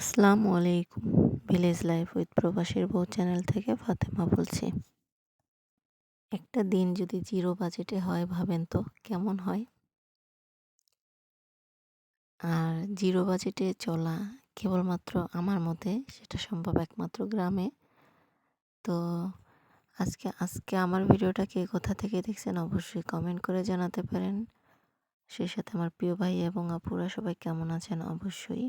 আসসালামু আলাইকুম। Village life with প্রবাসীর বউ চ্যানেল থেকে ফাতেমা বলছি। একটা দিন যদি জিরো বাজেটে হয়, ভাবেন তো কেমন হয়? আর জিরো বাজেটে চলা কেবলমাত্র আমার মতে, সেটা সম্ভব একমাত্র গ্রামে। তো আজকে আজকে আমার ভিডিওটা কে কোথা থেকে দেখছেন অবশ্যই কমেন্ট করে জানাতে পারেন। সেই সাথে আমার প্রিয় ভাই এবং আপুরা সবাই কেমন আছেন? অবশ্যই।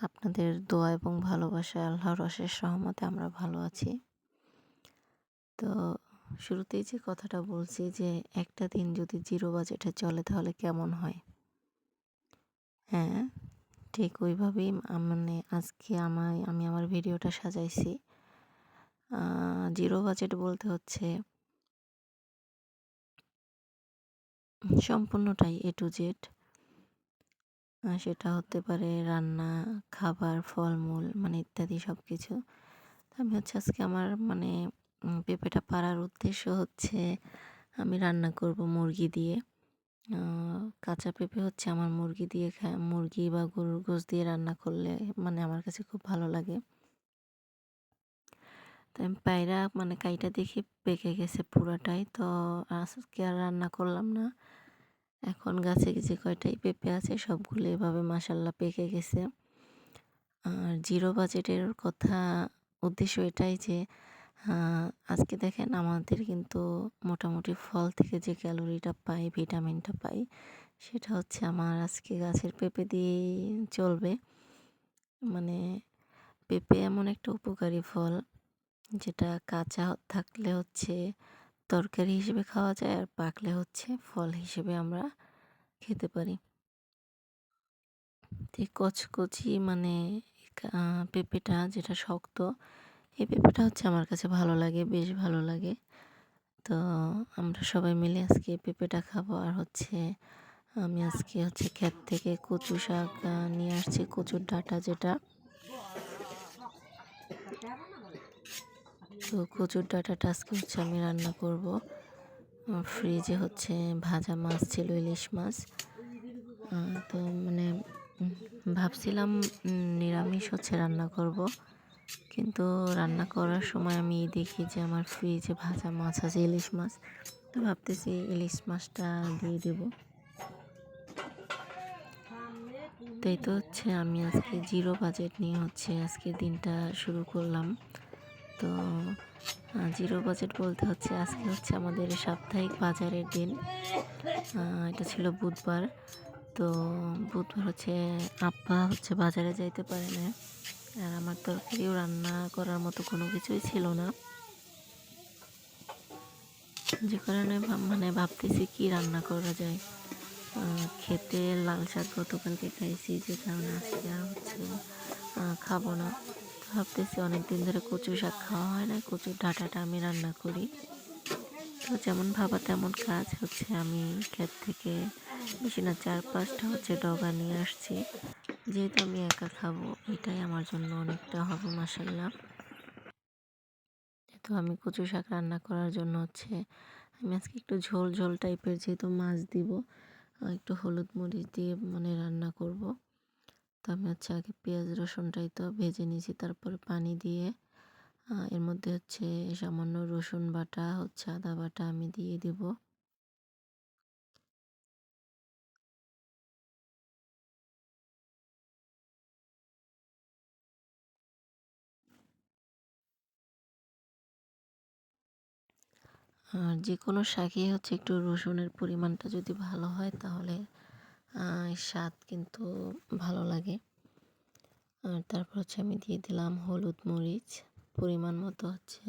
আপনাদের দোয়া এবং ভালোবাসায় আল্লাহর অশেষ সহমতে আমরা ভালো আছি। তো শুরুতেই যে কথাটা বলছি যে, একটা দিন যদি জিরো বাজেটে চলে তাহলে কেমন হয়? হ্যাঁ ঠিক ওইভাবেই মানে আজকে আমায়, আমি আমার ভিডিওটা সাজাইছি। জিরো বাজেট বলতে হচ্ছে সম্পূর্ণটাই এ টু জেড সেটা হতে পারে রান্না, খাবার, ফলমূল মানে ইত্যাদি সব কিছু আমি হচ্ছে আজকে আমার মানে পেঁপেটা পাড়ার উদ্দেশ্য হচ্ছে, আমি রান্না করব মুরগি দিয়ে। কাঁচা পেঁপে হচ্ছে আমার মুরগি দিয়ে খায় মুরগি বা গরুর গোশ দিয়ে রান্না করলে মানে আমার কাছে খুব ভালো লাগে। তো আমি পায়রা মানে কাইটা দেখি পেকে গেছে পুরাটাই, তো আজকে আর রান্না করলাম না। এখন গাছে যে কয়টাই পেঁপে আছে সবগুলো এভাবে মাসাল্লা পেকে গেছে। আর জিরো বাজেটের কথা, উদ্দেশ্য এটাই যে আজকে দেখেন আমাদের কিন্তু মোটামুটি ফল থেকে যে ক্যালোরিটা পাই, ভিটামিনটা পাই, সেটা হচ্ছে আমার আজকে গাছের পেঁপে দিয়েই চলবে। মানে পেঁপে এমন একটা উপকারী ফল, যেটা কাঁচা থাকলে হচ্ছে তরকারি হিসেবে খাওয়া যায় আর পাকলে হচ্ছে ফল হিসেবে আমরা খেতে পারি। তো কচকচি মানে পেঁপেটা যেটা শক্ত, এই পেঁপেটা হচ্ছে আমার কাছে ভালো লাগে, বেশ ভালো লাগে। তো আমরা সবাই মিলে আজকে পেঁপেটা খাব আর হচ্ছে আমি আজকে হচ্ছে ক্ষেত থেকে কচু শাক নিয়ে আসছি, কচুর ডাটা যেটা। তো কচুর ডাটাটা আজকে হচ্ছে আমি রান্না করব। ফ্রিজে হচ্ছে ভাজা মাছ ছিল, ইলিশ মাছ। তো মানে ভাবছিলাম নিরামিষ হচ্ছে রান্না করব। কিন্তু রান্না করার সময় আমি দেখি যে আমার ফ্রিজে ভাজা মাছ আছে, ইলিশ মাছ। তো ভাবতেছি ইলিশ মাছটা দিয়ে দেব। তাই তো হচ্ছে আমি আজকে জিরো বাজেট নিয়ে হচ্ছে আজকে দিনটা শুরু করলাম। তো জিরো বাজেট বলতে হচ্ছে আজকে হচ্ছে আমাদের সাপ্তাহিক বাজারের দিন। এটা ছিল বুধবার। তো, বুধবার হচ্ছে আব্বা হচ্ছে বাজারে যাইতে পারে না। আর আমার তরকারিও রান্না করার মতো কোনো কিছুই ছিল না। যে কারণে মানে ভাবতেছি কি রান্না করা যায়। খেতে লাল শাক গতকালকে খাইছি, যে কারণে আজকে আর হচ্ছে খাব না। ভাবতেছি অনেক দিন ধরে কচু শাক খাওয়া হয় না, কচুর ডাঁটাটা আমি রান্না করি। তো যেমন ভাবা তেমন কাজ হচ্ছে, আমি ক্ষেত থেকে বেশি না চার পাঁচটা হচ্ছে ডগা নিয়ে আসছি। যেহেতু আমি একা খাব, এটাই আমার জন্য অনেকটা হবে মাসাল্লাহ তো আমি কচু শাক রান্না করার জন্য হচ্ছে, আমি আজকে একটু ঝোল ঝোল টাইপের যেহেতু মাছ দিব একটু হলুদ মরিচ দিয়ে মানে রান্না করব। তো আমি হচ্ছে আগে পেঁয়াজ, রসুনটাই তো ভেজে নিয়েছি। তারপরে পানি দিয়ে এর মধ্যে হচ্ছে সামান্য রসুন বাটা, হচ্ছে আদা বাটা আমি দিয়ে দেবো। আর যে কোনো শাকে হচ্ছে একটু রসুনের পরিমাণটা যদি ভালো হয় তাহলে স্বাদ কিন্তু ভালো লাগে। আর তারপর হচ্ছে আমি দিয়ে দিলাম হলুদ মরিচ। পরিমাণ মতো হচ্ছে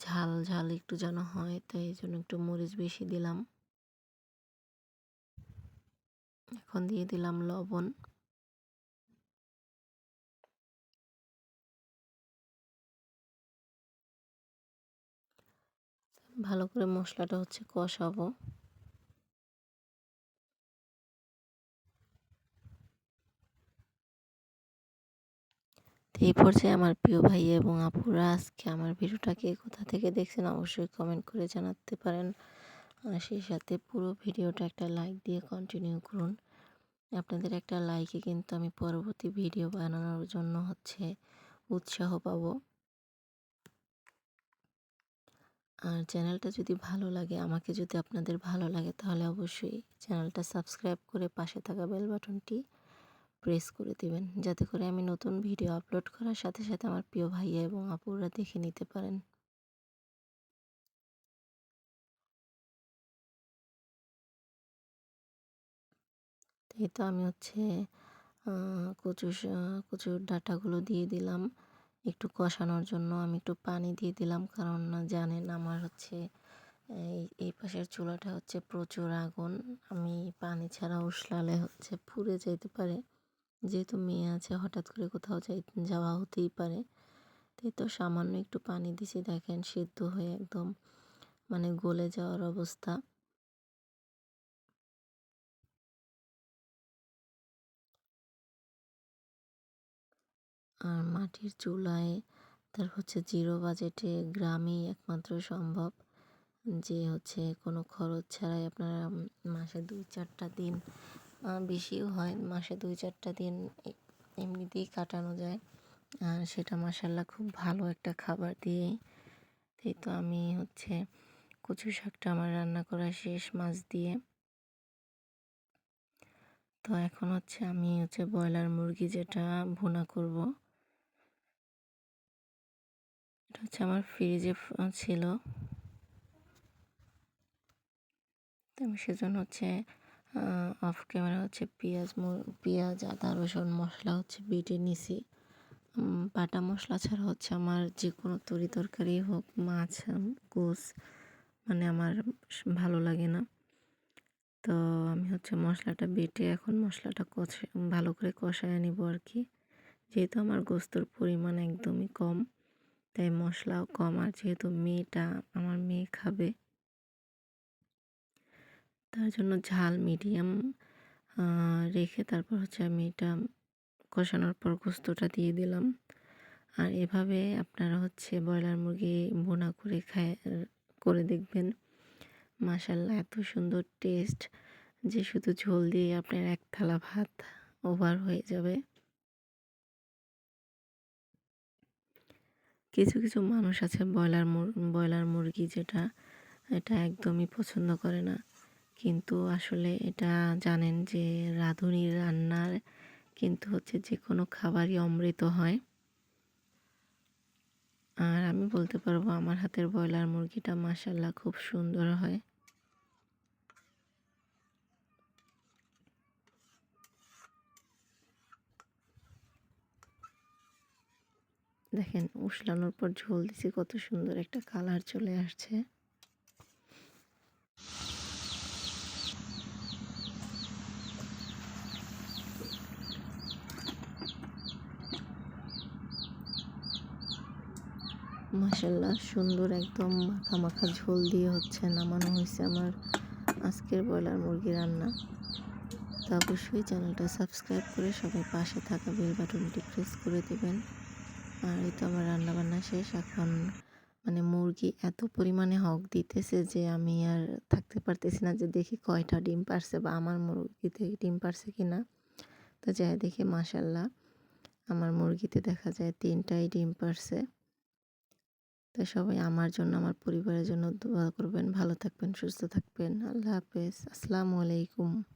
ঝাল ঝাল একটু যেন হয় তো এই জন্য একটু মরিচ বেশি দিলাম। এখন দিয়ে দিলাম লবণ। ভালো করে মশলাটা হচ্ছে কষাবো। এই পর্যায়ে আমার প্রিয় ভাই এবং আপুরা আজকে আমার ভিডিওটাকে কোথা থেকে দেখছেন অবশ্যই কমেন্ট করে জানাতে পারেন। আর সেই সাথে পুরো ভিডিওটা একটা লাইক দিয়ে কন্টিনিউ করুন। আপনাদের একটা লাইকে কিন্তু আমি পরবর্তী ভিডিও বানানোর জন্য হচ্ছে উৎসাহ পাব। আর চ্যানেলটা যদি ভালো লাগে, আমাকে যদি আপনাদের ভালো লাগে, তাহলে অবশ্যই চ্যানেলটা সাবস্ক্রাইব করে পাশে থাকা বেল বাটনটি প্রেস করে দিবেন। যাতে করে আমি নতুন ভিডিও আপলোড করার সাথে সাথে আমার প্রিয় ভাইয়া এবং আপুরা দেখে নিতে পারেন। এই তো আমি হচ্ছে কচু কচুর ডাটাগুলো দিয়ে দিলাম। একটু কষানোর জন্য আমি একটু পানি দিয়ে দিলাম। কারণ জানেন আমার হচ্ছে, এই পাশের চুলাটা হচ্ছে প্রচুর আগুন। আমি পানি ছাড়া উসলালে হচ্ছে পুড়ে যেতে পারে। যেহেতু মেয়ে আছে, হঠাৎ করে কোথাও যাই, যাওয়া হতেই পারে। তাই তো সামান্য একটু পানি দিছি, দেখেন সিদ্ধ হয়ে একদম মানে গলে যাওয়ার অবস্থা। আর মাটির চুলায় তার হচ্ছে জিরো বাজেটে গ্রামেই একমাত্র সম্ভব। যে হচ্ছে কোনো খরচ ছাড়াই আপনারা মাসে দুই চারটা দিন বেশিও হয়। মাসে দুই চারটা দিন এমনিতেই কাটানো যায়। আর সেটা মাসাল্লাহ খুব ভালো একটা খাবার দিয়ে। এই তো আমি হচ্ছে কচু শাকটা আমার রান্না করা শেষ মাছ দিয়ে। তো এখন হচ্ছে আমি হচ্ছে ব্রয়লার মুরগি যেটা ভুনা করব। এটা হচ্ছে আমার ফ্রিজে ছিল। তো আমি সেজন্য হচ্ছে অফ ক্যামেরা হচ্ছে পেঁয়াজ পেঁয়াজ, আদা, রসুন, মশলা হচ্ছে বেটে নিছি। বাটা মশলা ছাড়া হচ্ছে আমার যে কোনো তরি তরকারি হোক, মাছ গোস মানে আমার ভালো লাগে না। তো আমি হচ্ছে মশলাটা বেটে এখন মশলাটা কষে, ভালো করে কষায় নিব আর কি। যেহেতু আমার গোস্তর পরিমাণ একদমই কম, তাই মশলাও কম আর যেহেতু মেয়েটা, আমার মেয়ে খাবে তার জন্য ঝাল মিডিয়াম রেখে তারপর হচ্ছে আমি এটা কষানোর পর গোস্তটা দিয়ে দিলাম। আর এভাবে আপনারা হচ্ছে ব্রয়লার মুরগি বোনা করে খায়, করে দেখবেন। মাসাল্লাহ এত সুন্দর টেস্ট যে শুধু ঝোল দিয়ে আপনার এক থালা ভাত ওভার হয়ে যাবে। কিছু কিছু মানুষ আছে ব্রয়লার ব্রয়লার মুরগি যেটা, এটা একদমই পছন্দ করে না। কিন্তু আসলে এটা জানেন যে রাঁধুনির রান্নার কিন্তু হচ্ছে যে কোনো খাবারই অমৃত হয়। আর আমি বলতে পারব আমার হাতের ব্রয়লার মুরগিটা মাসাল্লাহ খুব সুন্দর হয়। দেখেন, উসলানোর পর ঝোল দিছি, কত সুন্দর একটা কালার চলে আসছে। মাসাল্লাহ সুন্দর একদম মাখা মাখা ঝোল দিয়ে হচ্ছে নামানো হয়েছে আমার আজকের ব্রয়লার মুরগি রান্না। তো অবশ্যই চ্যানেলটা সাবস্ক্রাইব করে সবাই পাশে থাকা বেল বাটনটি প্রেস করে দেবেন। আর এই তো আমার রান্নাবান্না শেষ। এখন মানে মুরগি এত পরিমাণে হক দিতেছে যে আমি আর থাকতে পারতেছি না যে দেখি কয়টা ডিম পারছে বা আমার মুরগিতে ডিম পারছে কি না তো যাই দেখি মাসাল্লাহ আমার মুরগিতে দেখা যায় তিনটাই ডিম পারছে। তো সবাই আমার জন্য, আমার পরিবারের জন্য দোয়া করবেন, ভালো থাকবেন, সুস্থ থাকবেন। আল্লাহ হাফেজ। আসসালামু আলাইকুম।